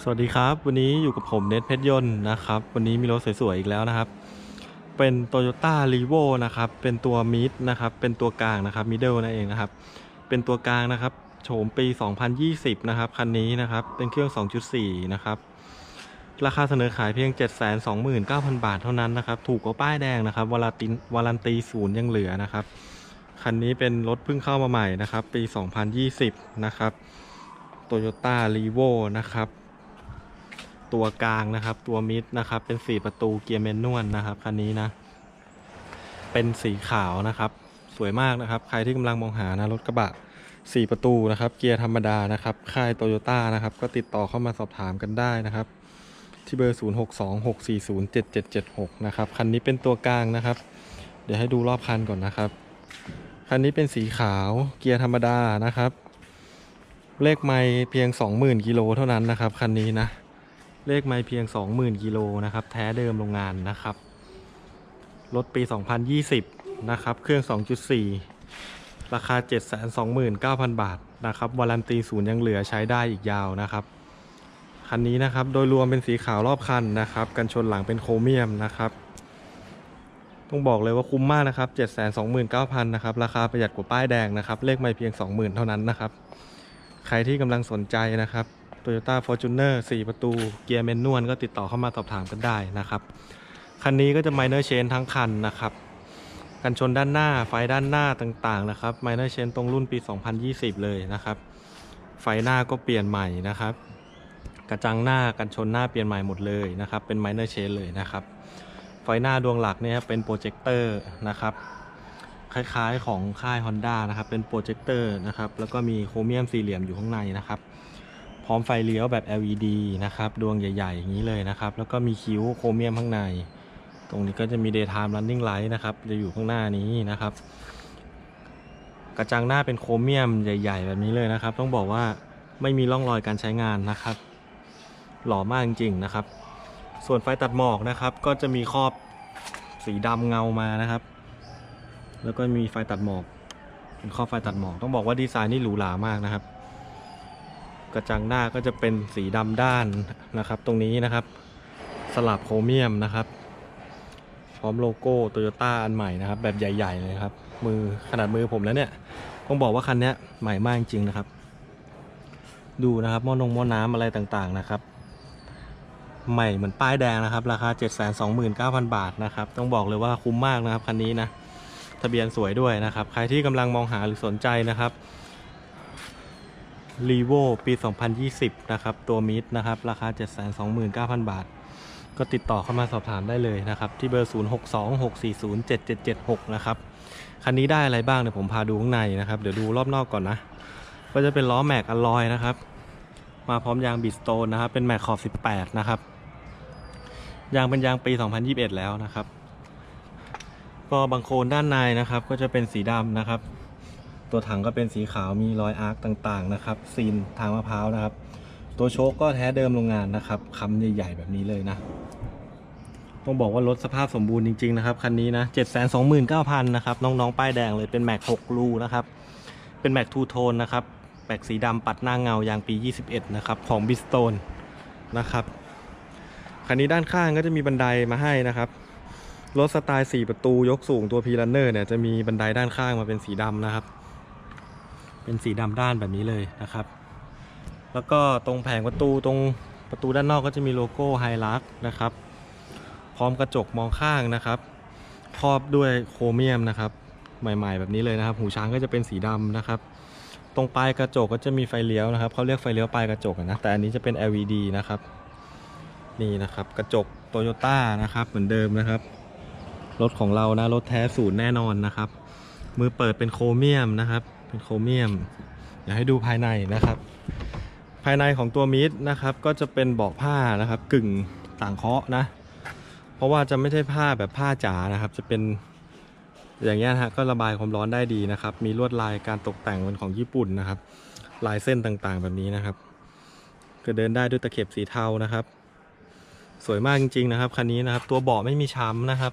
สวัสดีครับ วันนี้อยู่กับผมเน็ตเพชรยนต์นะครับ วันนี้มีรถสวยๆอีกแล้วนะครับ เป็น Toyota r e v o นะครับ เป็นตัวมิดนะครับ เป็นตัวกลางนะครับมิดเดิลนั่นเองนะครับ เป็นตัวกลางนะครับโฉมปี 2020 นะครับคันนี้นะครับ เป็นเครื่อง 2.4 นะครับ ราคาเสนอขายเพียง 729,000 บาทเท่านั้นนะครับ ถูกกว่าป้ายแดงนะครับวาราตินวารันตีศูนย์ยังเหลือนะครับคันนี้เป็นรถเพิ่งเข้ามาใหม่นะครับ ปี 2020 นะครับ Toyota r e v o นะครับ ตัวกลางนะครับ ตัวมิดนะครับ เป็น4ประตูเกียร์แมนนวลนะครับคันนี้นะ เป็นสีขาวนะครับ สวยมากนะครับ ใครที่กำลังมองหานะรถกระบะ4ประตูนะครับ เกียร์ธรรมดานะครับ ค่ายโตโยต้านะครับ ก็ติดต่อเข้ามาสอบถามกันได้นะครับ ที่เบอร์ 0626407776 นะครับ คันนี้เป็นตัวกลางนะครับ เดี๋ยวให้ดูรอบคันก่อนนะครับ คันนี้เป็นสีขาวเกียร์ธรรมดานะครับเลขไม่เพียง 20,000 กิโลเท่านั้นนะครับ คันนี้นะ เลขไม่เพียง 20,000กิโลนะครับ แท้เดิมโรงงานนะครับ รถปี 2020 นะครับ เครื่อง 2.4 ราคา 729,000 บาทนะครับวารันตีศูนย์ยังเหลือใช้ได้อีกยาวนะครับ คันนี้นะครับ โดยรวมเป็นสีขาวรอบคันนะครับ กันชนหลังเป็นโครเมียมนะครับ ต้องบอกเลยว่าคุ้มมากนะครับ 729,000นะครับ ราคาประหยัดกว่าป้ายแดงนะครับ เลขไม่เพียง 20,000 เท่านั้นนะครับ ใครที่กำลังสนใจนะครับ Toyota Fortuner 4 ประตู เกียร์แมนนวลก็ติดต่อเข้ามาสอบถามกันได้นะครับ คันนี้ก็จะ Minor Chain ทั้งคันนะครับกันชนด้านหน้าไฟด้านหน้าต่างๆนะครับ Minor Chain ตรงรุ่นปี 2020 เลยนะครับ ไฟหน้าก็เปลี่ยนใหม่นะครับ กระจังหน้ากันชนหน้าเปลี่ยนใหม่หมดเลยนะครับ เป็น Minor Chain เลยนะครับ ไฟหน้าดวงหลักเนี่ยเป็นโปรเจคเตอร์นะครับคล้ายๆของค่าย Honda นะครับ เป็นโปรเจคเตอร์นะครับ แล้วก็มีโครเมียมสี่เหลี่ยมอยู่ข้างในนะครับ พร้อมไฟเลี้ยวแบบ LED นะครับ ดวงใหญ่ ๆ อย่างนี้เลยนะครับ แล้วก็มีคิ้วโครเมียมข้างใน ตรงนี้ก็จะมี daytime running light นะครับ จะอยู่ข้างหน้านี้นะครับ กระจังหน้าเป็นโครเมียมใหญ่ ๆ แบบนี้เลยนะครับ ต้องบอกว่าไม่มีร่องรอยการใช้งานนะครับ หล่อมากจริงๆนะครับ ส่วนไฟตัดหมอกนะครับ ก็จะมีครอบสีดำเงามานะครับ แล้วก็มีไฟตัดหมอกเป็นครอบไฟตัดหมอก ต้องบอกว่าดีไซน์นี่หรูหรามากนะครับ กระจังหน้าก็จะเป็นสีดำด้านนะครับ ตรงนี้นะครับ สลับโครเมียมนะครับ พร้อมโลโก้โตโยต้าอันใหม่นะครับ แบบใหญ่ ๆ เลยครับ มือขนาดมือผมแล้วเนี่ยต้องบอกว่าคันนี้ใหม่มากจริงๆนะครับ ดูนะครับหม้อนงหม้อน้ำอะไรต่างๆนะครับ ใหม่เหมือนป้ายแดงนะครับ ราคา 729,000 บาทนะครับ ต้องบอกเลยว่าคุ้มมากนะครับคันนี้นะทะเบียนสวยด้วยนะครับ ใครที่กำลังมองหาหรือสนใจนะครับ รีโวปี 2020 นะครับ ตัวมิดนะครับ ราคา 729,000 บาท ก็ติดต่อเข้ามาสอบถามได้เลยนะครับ ที่เบอร์ 0626407776 นะครับ คันนี้ได้อะไรบ้างเดี๋ยวผมพาดูข้างในนะครับ เดี๋ยวดูรอบนอกก่อนนะ ก็จะเป็นล้อแม็กอลลอยนะครับ มาพร้อมยางบิสโตนนะครับ เป็นแม็กขอบ 18 นะครับ ยางเป็นยางปี 2021 แล้วนะครับ ก็บังโคลนด้านในนะครับ ก็จะเป็นสีดำนะครับ ตัวถังก็เป็นสีขาวมีรอยอาร์คต่างๆนะครับซีนทางมะพร้าวนะครับ ตัวโชคก็แท้เดิมโรงงานนะครับคำใหญ่ๆแบบนี้เลยนะ ต้องบอกว่ารถสภาพสมบูรณ์จริงๆนะครับคันนี้นะ729,000นะครับน้องๆป้ายแดงเลยเป็นแม็ก6รูนะครับเป็นแม็กทูโทนนะครับแม็กสีดำปัดหน้าเงายางปี 21นะครับของบิสโตนนะครับคันนี้ด้านข้างก็จะมีบันไดมาให้นะครับรถสไตล์ 4 ประตูยกสูงตัวพีรันเนอร์เนี่ยจะมีบันไดด้านข้างมาเป็นสีดำนะครับ เป็นสีดำด้านแบบนี้เลยนะครับ แล้วก็ตรงแผงประตูตรงประตูด้านนอกก็จะมีโลโก้ไฮลักนะครับ พร้อมกระจกมองข้างนะครับ ครอบด้วยโครเมียมนะครับ ใหม่ ๆ แบบนี้เลยนะครับ หูช้างก็จะเป็นสีดำนะครับ ตรงปลายกระจกก็จะมีไฟเลี้ยวนะครับเขาเรียกไฟเลี้ยวปลายกระจกนะ แต่อันนี้จะเป็น LED นะครับ นี่นะครับกระจกโตโยต้านะครับเหมือนเดิมนะครับ รถของเรานะรถแท้ศูนย์แน่นอนนะครับ มือเปิดเป็นโครเมียมนะครับ เป็นโครเมียมเดี๋ยวให้ดูภายในนะครับ ภายในของตัวมิดนะครับก็จะเป็นเบาะผ้านะครับ กึ่งต่างเคาะนะ เพราะว่าจะไม่ใช่ผ้าแบบผ้าจ๋านะครับ จะเป็นอย่างเงี้ยนะฮะก็ระบายความร้อนได้ดีนะครับ มีลวดลายการตกแต่งเป็นของญี่ปุ่นนะครับ ลายเส้นต่างๆแบบนี้นะครับ ก็เดินได้ด้วยตะเข็บสีเทานะครับ สวยมากจริงๆนะครับคันนี้นะครับ ตัวเบาะไม่มีช้ำนะครับ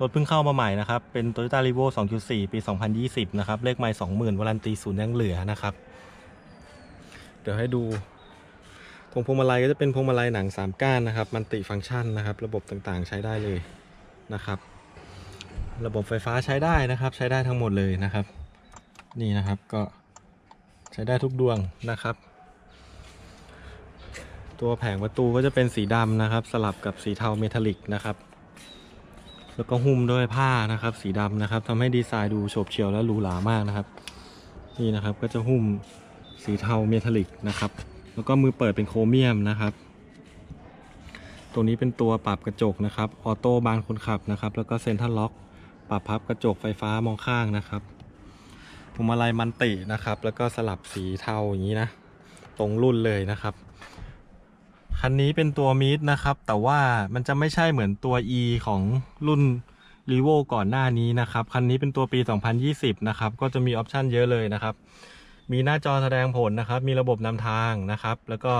รถเพิ่งเข้ามาใหม่นะครับ เป็น Toyota r e v o 2.4 ปี 2020 นะครับ เลขไม่20,000วารันตีศูนย์ยังเหลือนะครับ เดี๋ยวให้ดู ตรงพวงมาลัยก็จะเป็นพวงมาลัยหนัง 3 ก้านนะครับ มันติฟังก์ชันนะครับ ระบบต่างๆใช้ได้เลยนะครับ ระบบไฟฟ้าใช้ได้นะครับ ใช้ได้ทั้งหมดเลยนะครับ นี่นะครับก็ใช้ได้ทุกดวงนะครับ ตัวแผงประตูก็จะเป็นสีดำนะครับ สลับกับสีเทาเมทัลลิกนะครับ แล้วก็หุ้มด้วยผ้านะครับ สีดำนะครับทำให้ดีไซน์ดูโฉบเฉี่ยวและหรูหรามากนะครับ นี่นะครับก็จะหุ้มสีเทาเมทัลลิกนะครับ แล้วก็มือเปิดเป็นโครเมียมนะครับตัวนี้เป็นตัวปรับกระจกนะครับออโต้บานคนขับนะครับ แล้วก็เซ็นทรัลล็อก ปรับพับกระจกไฟฟ้ามองข้างนะครับพวงมาลัยมันตินะครับ แล้วก็สลับสีเทาอย่างนี้นะ ตรงรุ่นเลยนะครับ คันนี้เป็นตัวมิดนะครับ แต่ว่ามันจะไม่ใช่เหมือนตัว E ของรุ่น r e v o ก่อนหน้านี้นะครับ คันนี้เป็นตัวปี 2020 นะครับ ก็จะมีออปชันเยอะเลยนะครับ มีหน้าจอแสดงผลนะครับ มีระบบนำทางนะครับ แล้วก็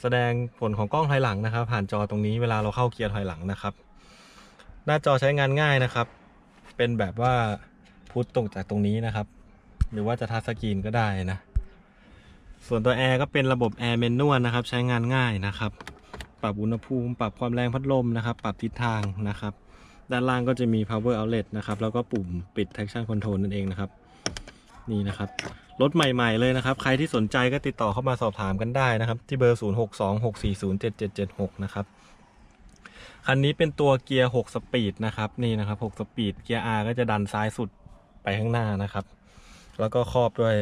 แสดงผลของกล้องถอยหลังนะครับ ผ่านจอตรงนี้เวลาเราเข้าเกียร์ถอยหลังนะครับ หน้าจอใช้งานง่ายนะครับ เป็นแบบว่าพุทตรงจากตรงนี้นะครับ หรือว่าจะทัชสกรีนก็ได้นะ ส่วนตัวแอร์ก็เป็นระบบแอร์เมนนวลนะครับ ใช้งานง่ายนะครับ ปรับอุณหภูมิ ปรับความแรงพัดลมนะครับ ปรับทิศทางนะครับ ด้านล่างก็จะมี power outlet นะครับ แล้วก็ปุ่มปิด traction control นั่นเองนะครับ นี่นะครับ รถใหม่ๆเลยนะครับ ใครที่สนใจก็ติดต่อเข้ามาสอบถามกันได้นะครับ ที่เบอร์ 0626407776 นะครับ คันนี้เป็นตัวเกียร์ 6 สปีดนะครับ นี่นะครับ 6 สปีด เกียร์ R ก็จะดันซ้ายสุดไปข้างหน้านะครับ แล้วก็ครอบด้วย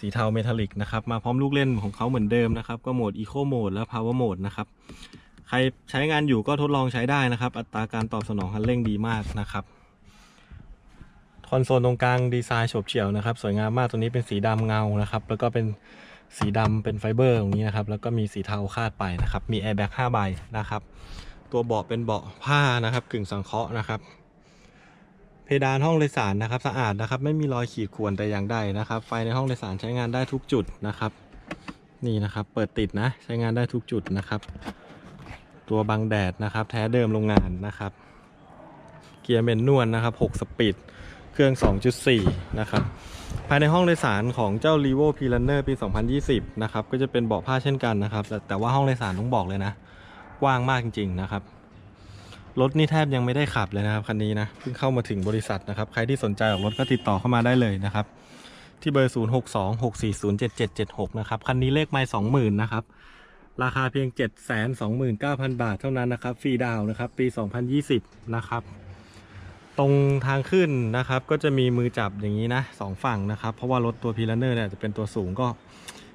สีเทาเมทัลลิกนะครับ มาพร้อมลูกเล่นของเขาเหมือนเดิมนะครับ ก็โหมด Eco Mode และ Power Mode นะครับ ใครใช้งานอยู่ก็ทดลองใช้ได้นะครับ อัตราการตอบสนองคันเร่งดีมากนะครับคอนโซลตรงกลางดีไซน์โฉบเฉี่ยวนะครับ สวยงามมากตัวนี้เป็นสีดำเงานะครับ แล้วก็เป็นสีดำเป็นไฟเบอร์ตรงนี้นะครับ แล้วก็มีสีเทาคาดไปนะครับ มีแอร์แบ็ก5ใบนะครับ ตัวเบาะเป็นเบาะผ้านะครับ กึ่งสังเคราะห์นะครับ เพดานห้องโดยสารนะครับ สะอาดนะครับ ไม่มีรอยขีดข่วนแต่อย่างใดนะครับ ไฟในห้องโดยสารใช้งานได้ทุกจุดนะครับ นี่นะครับ เปิดติดนะใช้งานได้ทุกจุดนะครับ ตัวบังแดดนะครับ แท้เดิมโรงงานนะครับ เกียร์เมนนวลนะครับ6สปีดเครื่อง 2.4 นะครับ ภายในห้องโดยสารของเจ้า r e v o p l a n n e r ปี 2020 นะครับ ก็จะเป็นเบาะผ้าเช่นกันนะครับ แต่แต่ว่าห้องโดยสารต้องบอกเลยนะ กว้างมากจริง ๆ นะครับ รถนี่แทบยังไม่ได้ขับเลยนะครับคันนี้นะเพิ่งเข้ามาถึงบริษัทนะครับ ใครที่สนใจออกรถก็ติดต่อเข้ามาได้เลยนะครับ ที่เบอร์ 0626407776 นะครับ คันนี้เลขไมล์20,000 นะครับ ราคาเพียง 729,000 บาทเท่านั้นนะครับ ฟรีดาวนะครับ ปี 2020 นะครับ ตรงทางขึ้นนะครับ ก็จะมีมือจับอย่างนี้นะสองฝั่งนะครับ เพราะว่ารถตัวพีลันเนอร์เนี่ยจะเป็นตัวสูงก็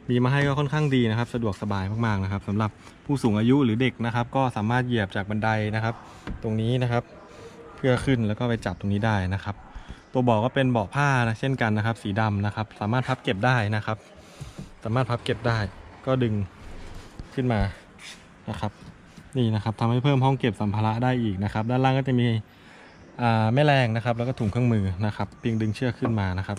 มีมาให้ก็ค่อนข้างดีนะครับ สะดวกสบายมากๆนะครับสำหรับผู้สูงอายุหรือเด็กนะครับ ก็สามารถเหยียบจากบันไดนะครับ ตรงนี้นะครับ เพื่อขึ้นแล้วก็ไปจับตรงนี้ได้นะครับ ตัวเบาะก็เป็นเบาะผ้านะเช่นกันนะครับ สีดำนะครับ สามารถพับเก็บได้นะครับ สามารถพับเก็บได้ ก็ดึงขึ้นมานะครับ นี่นะครับทำให้เพิ่มห้องเก็บสัมภาระได้อีกนะครับ ด้านล่างก็จะมีอ่าแม่แรงนะครับ แล้วก็ถุงเครื่องมือนะครับ เพียงดึงเชือกขึ้นมานะครับ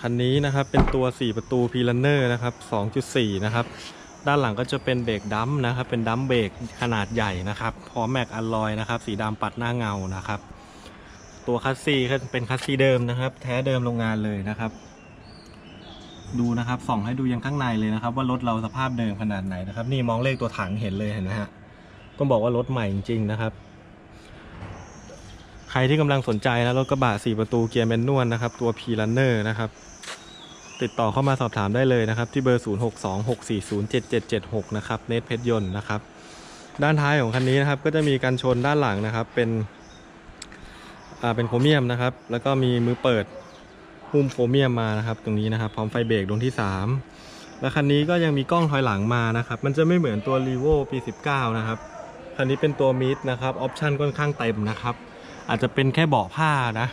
คันนี้นะครับเป็นตัว 4 ประตูพีลันเนอร์นะครับ 2.4 นะครับ ด้านหลังก็จะเป็นเบรกดัมนะครับ เป็นดัมเบรกขนาดใหญ่นะครับ พร้อมแม็กอลลอยนะครับ สีดำปัดหน้าเงานะครับ ตัวคัสซีก็เป็นคัสซีเดิมนะครับ แท้เดิมโรงงานเลยนะครับ ดูนะครับ ส่องให้ดูยังข้างในเลยนะครับ ว่ารถเราสภาพเดิมขนาดไหนนะครับ นี่มองเลขตัวถังเห็นเลยเห็นไหมฮะ ต้องบอกว่ารถใหม่จริงๆนะครับ รที่กำลังสนใจนะรถกระบะ4ประตูเกียร์แมนนวลนะครับ ตัว P Runner นะครับ ติดต่อเข้ามาสอบถามได้เลยนะครับ ที่เบอร์ 0626407776 นะครับ เนทเพชรยนต์นะครับ ด้านท้ายของคันนี้นะครับ ก็จะมีกันชนด้านหลังนะครับ เป็นอ่าเป็นโครเมียมนะครับ แล้วก็มีมือเปิดหุ้มโครเมียมมานะครับ ตรงนี้นะครับ พร้อมไฟเบรกดวงที่ 3 และคันนี้ก็ยังมีกล้องถอยหลังมานะครับ มันจะไม่เหมือนตัว r e v o ปี 19 นะครับคันนี้เป็นตัวมิดนะครับ ออปชันค่อนข้างเต็มนะครับ อาจจะเป็นแค่เบาะผ้านะ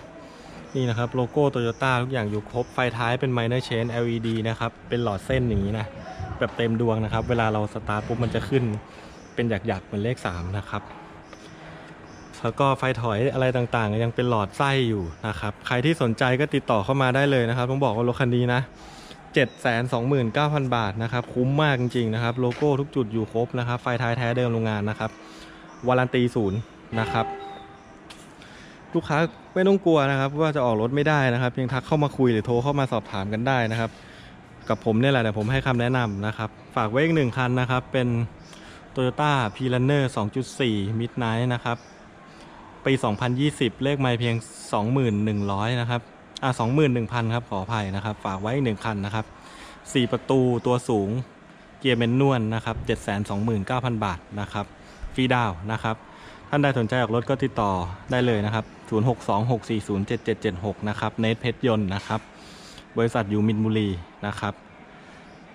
นี่นะครับโลโก้โตโยต้าทุกอย่างอยู่ครบ ไฟท้ายเป็น minor change LED นะครับ เป็นหลอดเส้นอย่างนี้นะ แบบเต็มดวงนะครับ เวลาเราสตาร์ทปุ๊บมันจะขึ้นเป็นหยักๆเหมือนเลข 3 นะครับ แล้วก็ไฟถอยอะไรต่างๆ ยังเป็นหลอดไส้อยู่นะครับ ใครที่สนใจก็ติดต่อเข้ามาได้เลยนะครับ ต้องบอกว่ารถคันนี้นะ729,000 บาทนะครับ คุ้มมากจริงๆนะครับ โลโก้ทุกจุดอยู่ครบนะครับ ไฟท้ายแท้เดิมโรงงานนะครับวารันตีศูนย์นะครับ ลูกค้าไม่ต้องกลัวนะครับ ว่าจะออกรถไม่ได้นะครับเพียงทักเข้ามาคุยหรือโทรเข้ามาสอบถามกันได้นะครับ กับผมเนี่ยแหละแต่ผมให้คำแนะนำนะครับ ฝากไว้อีกหนึ่งคันนะครับ เป็น Toyota p r u n n e r 2.4 Midnight นะครับปี 2020 เลขไม่เพียง 21,000 นะครับอะ21,000 ครับขออภัยนะครับ ฝากไว้อีกหนึ่งคันนะครับ 4 ประตูตัวสูงเกียร์เมนนวลนะครับ 729,000 บาทนะครับฟรีดาวนะครับ ท่านใดสนใจออกรถก็ติดต่อได้เลยนะครับ 0626407776 นะครับ เนทเพชรยนต์นะครับ บริษัทยูมินบุรีนะครับ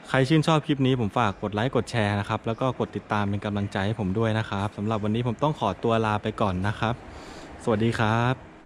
ใครชื่นชอบคลิปนี้ผมฝากกดไลค์กดแชร์นะครับ แล้วก็กดติดตามเป็นกำลังใจให้ผมด้วยนะครับสำหรับวันนี้ผมต้องขอตัวลาไปก่อนนะครับ สวัสดีครับ